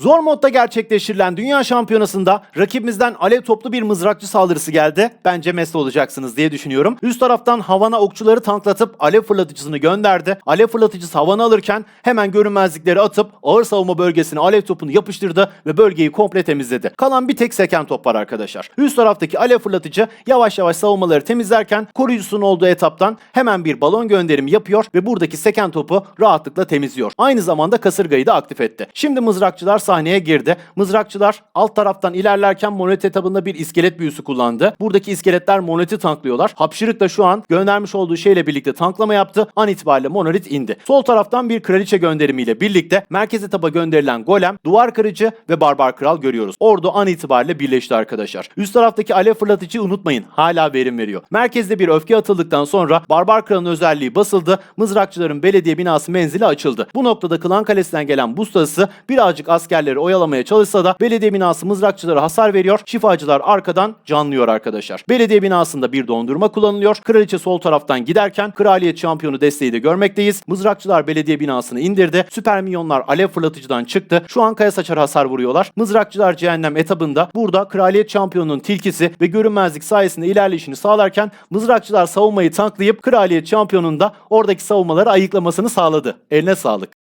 Zor modda gerçekleştirilen Dünya Şampiyonası'nda rakibimizden alev toplu bir mızrakçı saldırısı geldi. Bence mest olacaksınız diye düşünüyorum. Üst taraftan havana okçuları tanklatıp alev fırlatıcısını gönderdi. Alev fırlatıcısı havanı alırken hemen görünmezlikleri atıp ağır savunma bölgesine alev topunu yapıştırdı ve bölgeyi komple temizledi. Kalan bir tek seken top var arkadaşlar. Üst taraftaki alev fırlatıcı yavaş yavaş savunmaları temizlerken koruyucusunun olduğu etaptan hemen bir balon gönderimi yapıyor ve buradaki seken topu rahatlıkla temizliyor. Aynı zamanda kasırgayı da aktif etti. Şimdi mızrakçılar sahneye girdi. Mızrakçılar alt taraftan ilerlerken monet etabında bir iskelet büyüsü kullandı. Buradaki iskeletler moneti tanklıyorlar. Hapşırık da şu an göndermiş olduğu şeyle birlikte tanklama yaptı. An itibariyle monolit indi. Sol taraftan bir kraliçe gönderimiyle birlikte merkez etaba gönderilen golem, duvar kırıcı ve barbar kral görüyoruz. Ordu an itibariyle birleşti arkadaşlar. Üst taraftaki alev fırlatıcıyı unutmayın. Hala verim veriyor. Merkezde bir öfke atıldıktan sonra barbar kralın özelliği basıldı. Mızrakçıların belediye binası menzili açıldı. Bu noktada Klan Kalesi'nden gelen buz tazısı birazcık askerleri oyalamaya çalışsa da belediye binası mızrakçılara hasar veriyor. Şifacılar arkadan canlıyor arkadaşlar. Belediye binasında bir dondurma kullanılıyor. Kraliçe sol taraftan giderken kraliyet şampiyonu desteği de görmekteyiz. Mızrakçılar belediye binasını indirdi. Süper minyonlar alev fırlatıcıdan çıktı. Şu an kaya saçar hasar vuruyorlar. Mızrakçılar cehennem etabında burada kraliyet şampiyonunun tilkisi ve görünmezlik sayesinde ilerleyişini sağlarken mızrakçılar savunmayı tanklayıp kraliyet şampiyonun da oradaki savunmaları ayıklamasını sağladı. Eline sağlık.